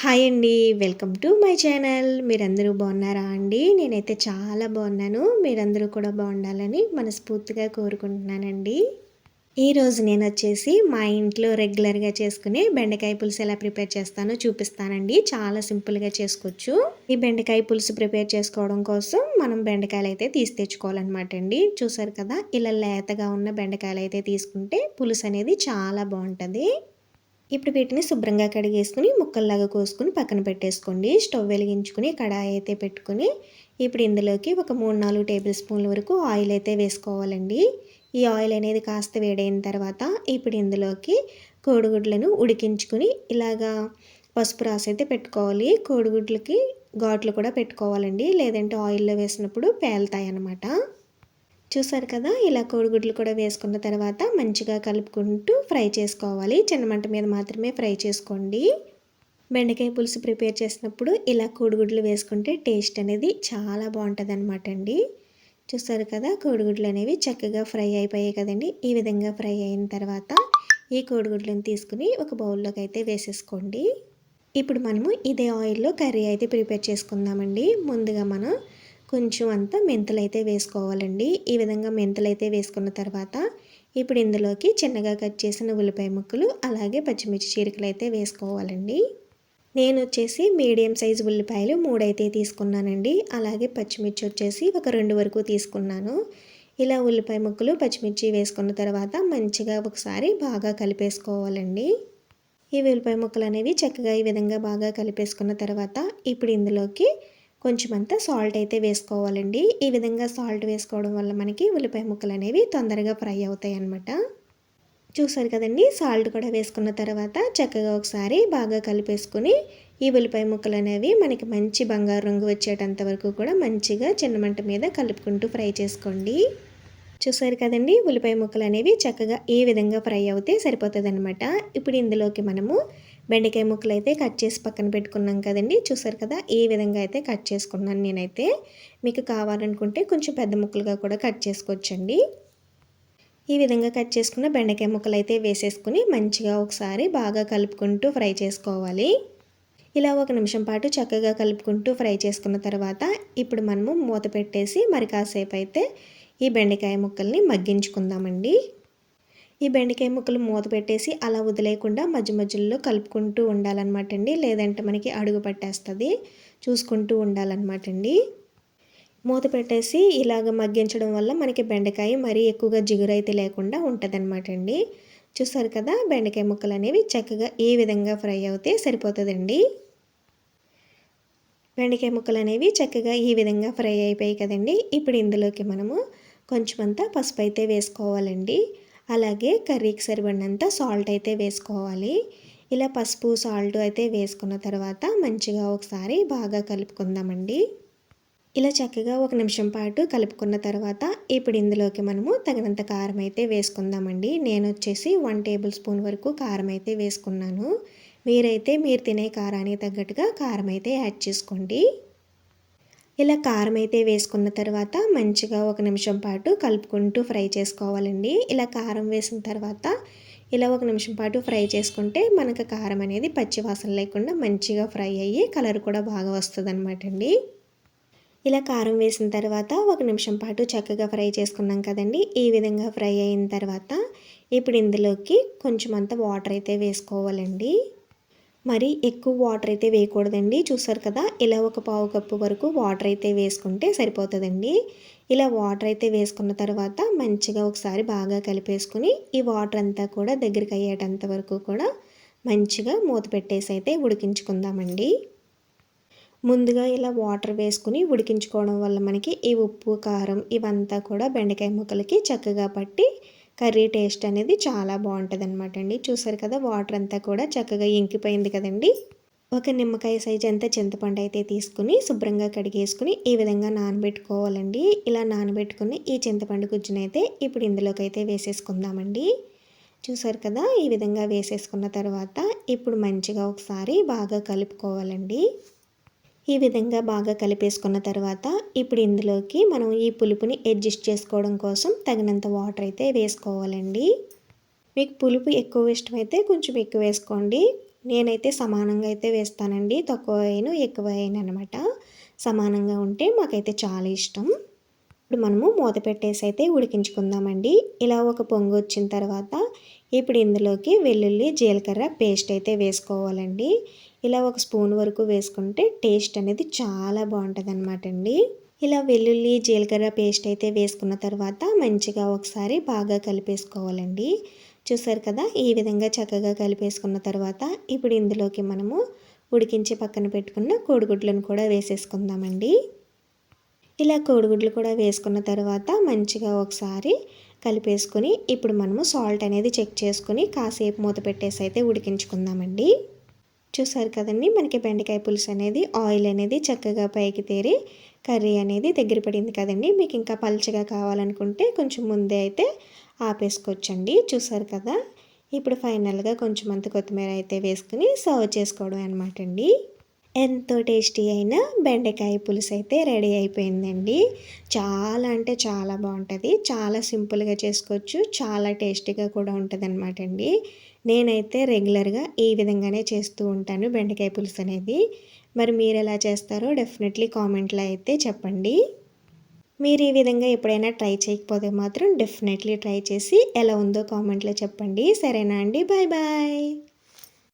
Hi అండి welcome to my channel. మీరందరూ బాగున్నారా అండి? నేనైతే చాలా బాగున్నాను. మీరందరూ కూడా బాగుండాలని మనస్ఫూర్తిగా కోరుకుంటున్నానండి. ఈరోజు నేను వచ్చేసి మా ఇంట్లో రెగ్యులర్గా చేసుకునే బెండకాయ పులుసు ఎలా ప్రిపేర్ చేస్తానో చూపిస్తానండి. చాలా సింపుల్గా చేసుకోవచ్చు. ఈ బెండకాయ పులుసు ప్రిపేర్ చేసుకోవడం కోసం మనం బెండకాయలు అయితే తీసి తెచ్చుకోవాలన్నమాట అండి. చూసారు కదా ఇలా లేతగా ఉన్న బెండకాయలు అయితే తీసుకుంటే పులుసు అనేది చాలా బాగుంటుంది. ఇప్పుడు వీటిని శుభ్రంగా కడిగేసుకుని ముక్కల్లాగా కోసుకుని పక్కన పెట్టేసుకోండి. స్టవ్ వెలిగించుకుని కడాయి అయితే పెట్టుకుని ఇప్పుడు ఇందులోకి ఒక మూడు నాలుగు టేబుల్ స్పూన్ల వరకు ఆయిల్ అయితే వేసుకోవాలండి. ఈ ఆయిల్ అనేది కాస్త వేడైన తర్వాత ఇప్పుడు ఇందులోకి కోడిగుడ్లను ఉడికించుకుని ఇలాగా పసుపు రాసి అయితే పెట్టుకోవాలి. కోడిగుడ్లకి ఘాట్లు కూడా పెట్టుకోవాలండి. లేదంటే ఆయిల్లో వేసినప్పుడు పేలుతాయి అన్నమాట చూసారు కదా ఇలా కోడిగుడ్లు కూడా వేసుకున్న తర్వాత మంచిగా కలుపుకుంటూ ఫ్రై చేసుకోవాలి. చిన్న మంట మీద మాత్రమే ఫ్రై చేసుకోండి. బెండకాయ పులుసు ప్రిపేర్ చేసినప్పుడు ఇలా కోడిగుడ్లు వేసుకుంటే టేస్ట్ అనేది చాలా బాగుంటుంది అనమాట అండి. చూసారు కదా కోడిగుడ్లు అనేవి చక్కగా ఫ్రై అయిపోయాయి కదండి. ఈ విధంగా ఫ్రై అయిన తర్వాత ఈ కోడిగుడ్లను తీసుకుని ఒక బౌల్లోకి అయితే వేసేసుకోండి. ఇప్పుడు మనము ఇదే ఆయిల్లో కర్రీ అయితే ప్రిపేర్ చేసుకుందామండి. ముందుగా మనం కొంచెం అంతా మెంతులైతే వేసుకోవాలండి. ఈ విధంగా మెంతులు అయితే వేసుకున్న తర్వాత ఇప్పుడు ఇందులోకి చిన్నగా కట్ చేసిన ఉల్లిపాయ ముక్కలు అలాగే పచ్చిమిర్చి చీరికలు అయితే వేసుకోవాలండి. నేను వచ్చేసి మీడియం సైజు ఉల్లిపాయలు మూడైతే తీసుకున్నానండి. అలాగే పచ్చిమిర్చి వచ్చేసి ఒక రెండు వరకు తీసుకున్నాను. ఇలా ఉల్లిపాయ ముక్కలు పచ్చిమిర్చి వేసుకున్న తర్వాత మంచిగా ఒకసారి బాగా కలిపేసుకోవాలండి. ఈ ఉల్లిపాయ ముక్కలు అనేవి చక్కగా ఈ విధంగా బాగా కలిపేసుకున్న తర్వాత ఇప్పుడు ఇందులోకి కొంచెం అంతా సాల్ట్ అయితే వేసుకోవాలండి. ఈ విధంగా సాల్ట్ వేసుకోవడం వల్ల మనకి ఉల్లిపాయ ముక్కలు అనేవి తొందరగా ఫ్రై అవుతాయి అన్నమాట చూసారు కదండి సాల్ట్ కూడా వేసుకున్న తర్వాత చక్కగా ఒకసారి బాగా కలిపేసుకుని ఈ ఉల్లిపాయ ముక్కలు అనేవి మనకి మంచి బంగారు రంగు వచ్చేటంత వరకు కూడా మంచిగా చిన్న మంట మీద కలుపుకుంటూ ఫ్రై చేసుకోండి. చూసారు కదండి? ఉల్లిపాయ ముక్కలు అనేవి చక్కగా ఈ విధంగా ఫ్రై అవుతే సరిపోతుందన్నమాట. ఇప్పుడు ఇందులోకి మనము బెండకాయ ముక్కలు అయితే కట్ చేసి పక్కన పెట్టుకున్నాం కదండి? చూసారు కదా? ఈ విధంగా అయితే కట్ చేసుకున్నాను నేనైతే. మీకు కావాలనుకుంటే కొంచెం పెద్ద ముక్కలుగా కూడా కట్ చేసుకోవచ్చండి. ఈ విధంగా కట్ చేసుకున్న బెండకాయ ముక్కలు అయితే వేసేసుకుని మంచిగా ఒకసారి బాగా కలుపుకుంటూ ఫ్రై చేసుకోవాలి. ఇలా ఒక నిమిషం పాటు చక్కగా కలుపుకుంటూ ఫ్రై చేసుకున్న తర్వాత ఇప్పుడు మనము మూత పెట్టేసి మరి కాసేపు అయితే ఈ బెండకాయ ముక్కల్ని మగ్గించుకుందామండి. ఈ బెండకాయ ముక్కలు మూత పెట్టేసి అలా వదిలేయకుండా మధ్య మధ్యలో కలుపుకుంటూ ఉండాలన్నమాట అండి లేదంటే మనకి అడుగు పట్టేస్తుంది. చూసుకుంటూ ఉండాలన్నమాట అండి మూత పెట్టేసి ఇలాగ మగ్గించడం వల్ల మనకి బెండకాయ మరీ ఎక్కువగా జిగురైతే లేకుండా ఉంటుందన్నమాట అండి చూసారు కదా బెండకాయ ముక్కలు అనేవి చక్కగా ఈ విధంగా ఫ్రై అవుతే సరిపోతుందండి. బెండకాయ ముక్కలు అనేవి చక్కగా ఈ విధంగా ఫ్రై అయిపోయాయి కదండి. ఇప్పుడు ఇందులోకి మనము కొంచెం అంతా పసుపు అయితే వేసుకోవాలండి. అలాగే కర్రీకి సరిపడినంత సాల్ట్ అయితే వేసుకోవాలి. ఇలా పసుపు సాల్ట్ అయితే వేసుకున్న తర్వాత మంచిగా ఒకసారి బాగా కలుపుకుందామండి. ఇలా చక్కగా ఒక నిమిషం పాటు కలుపుకున్న తర్వాత ఇప్పుడు ఇందులోకి మనము తగినంత కారం అయితే వేసుకుందామండి. నేను వచ్చేసి వన్ టేబుల్ స్పూన్ వరకు కారం అయితే వేసుకున్నాను. మీరైతే మీరు తినే కారానికి తగ్గట్టుగా కారం అయితే యాడ్ చేసుకోండి. ఇలా కారం అయితే వేసుకున్న తర్వాత మంచిగా ఒక నిమిషం పాటు కలుపుకుంటూ ఫ్రై చేసుకోవాలండి. ఇలా కారం వేసిన తర్వాత ఇలా ఒక నిమిషం పాటు ఫ్రై చేసుకుంటే మనకు కారం అనేది పచ్చివాసన లేకుండా మంచిగా ఫ్రై అయ్యి కలర్ కూడా బాగా వస్తుంది అనమాట అండి. ఇలా కారం వేసిన తర్వాత ఒక నిమిషం పాటు చక్కగా ఫ్రై చేసుకున్నాం కదండి. ఈ విధంగా ఫ్రై అయిన తర్వాత ఇప్పుడు ఇందులోకి కొంచెం అంత వాటర్ అయితే వేసుకోవాలండి. మరి ఎక్కువ వాటర్ అయితే వేయకూడదండి. చూసారు కదా ఇలా ఒక పావు కప్పు వరకు వాటర్ అయితే వేసుకుంటే సరిపోతుందండి. ఇలా వాటర్ అయితే వేసుకున్న తర్వాత మంచిగా ఒకసారి బాగా కలిపేసుకుని ఈ వాటర్ అంతా కూడా దగ్గరికి అయ్యేటంత వరకు కూడా మంచిగా మూత పెట్టేసి అయితే ఉడికించుకుందామండి. ముందుగా ఇలా వాటర్ వేసుకుని ఉడికించుకోవడం వల్ల మనకి ఈ ఉప్పు కారం ఇవంతా కూడా బెండకాయ ముక్కలకి చక్కగా పట్టి కర్రీ టేస్ట్ అనేది చాలా బాగుంటుంది అనమాట అండి. చూసారు కదా వాటర్ అంతా కూడా చక్కగా ఇంకిపోయింది కదండి. ఒక నిమ్మకాయ సైజ్ అంతా చింతపండు అయితే తీసుకుని శుభ్రంగా కడిగేసుకుని ఈ విధంగా నానబెట్టుకోవాలండి. ఇలా నానబెట్టుకుని ఈ చింతపండు గుజ్జునైతే ఇప్పుడు ఇందులోకి అయితే వేసేసుకుందామండి. చూసారు కదా ఈ విధంగా వేసేసుకున్న తర్వాత ఇప్పుడు మంచిగా ఒకసారి బాగా కలుపుకోవాలండి. ఈ విధంగా బాగా కలిపేసుకున్న తర్వాత ఇప్పుడు ఇందులోకి మనం ఈ పులుపుని అడ్జస్ట్ చేసుకోవడం కోసం తగినంత వాటర్ అయితే వేసుకోవాలండి. మీకు పులుపు ఎక్కువ ఇష్టమైతే కొంచెం ఎక్కువ వేసుకోండి. నేనైతే సమానంగా అయితే వేస్తానండి. తక్కువ అయిన ఎక్కువ అయినా అనమాట సమానంగా ఉంటే మాకైతే చాలా ఇష్టం. ఇప్పుడు మనము మూత పెట్టేసి అయితే ఉడికించుకుందామండి. ఇలా ఒక పొంగు వచ్చిన తర్వాత ఇప్పుడు ఇందులోకి వెల్లుల్లి జీలకర్ర పేస్ట్ అయితే వేసుకోవాలండి. ఇలా ఒక స్పూన్ వరకు వేసుకుంటే టేస్ట్ అనేది చాలా బాగుంటుంది అనమాట అండి. ఇలా వెల్లుల్లి జీలకర్ర పేస్ట్ అయితే వేసుకున్న తర్వాత మంచిగా ఒకసారి బాగా కలిపేసుకోవాలండి. చూసారు కదా ఈ విధంగా చక్కగా కలిపేసుకున్న తర్వాత ఇప్పుడు ఇందులోకి మనము ఉడికించి పక్కన పెట్టుకున్న కోడిగుడ్లను కూడా వేసేసుకుందామండి. ఇలా కోడిగుడ్లు కూడా వేసుకున్న తర్వాత మంచిగా ఒకసారి కలిపేసుకొని ఇప్పుడు మనము సాల్ట్ అనేది చెక్ చేసుకొని కాసేపు మూత పెట్టేసి అయితే ఉడికించుకుందామండి. చూసారు కదండి మనకి బెండకాయ పులుసు అనేది ఆయిల్ అనేది చక్కగా పైకి తేరి కర్రీ అనేది దగ్గర పడింది కదండి. మీకు ఇంకా పల్చగా కావాలనుకుంటే కొంచెం ముందే అయితే ఆపేసుకోవచ్చండి. చూసారు కదా? ఇప్పుడు ఫైనల్గా కొంచెం అంత కొత్తిమీర అయితే వేసుకుని సర్వ్ చేసుకోవడం అనమాట అండి. ఎంతో టేస్టీ అయిన బెండకాయ పులుసు అయితే రెడీ అయిపోయిందండి. చాలా అంటే చాలా బాగుంటుంది. చాలా సింపుల్గా చేసుకోవచ్చు. చాలా టేస్టీగా కూడా ఉంటుంది అనమాట అండి. నేనైతే రెగ్యులర్గా ఈ విధంగానే చేస్తూ ఉంటాను బెండకాయ పులుసు అనేది. మరి మీరు ఎలా చేస్తారో డెఫినెట్లీ కామెంట్లో అయితే చెప్పండి. మీరు ఈ విధంగా ఎప్పుడైనా ట్రై చేయకపోతే మాత్రం డెఫినెట్లీ ట్రై చేసి ఎలా ఉందో కామెంట్లో చెప్పండి. సరేనా అండి? Bye bye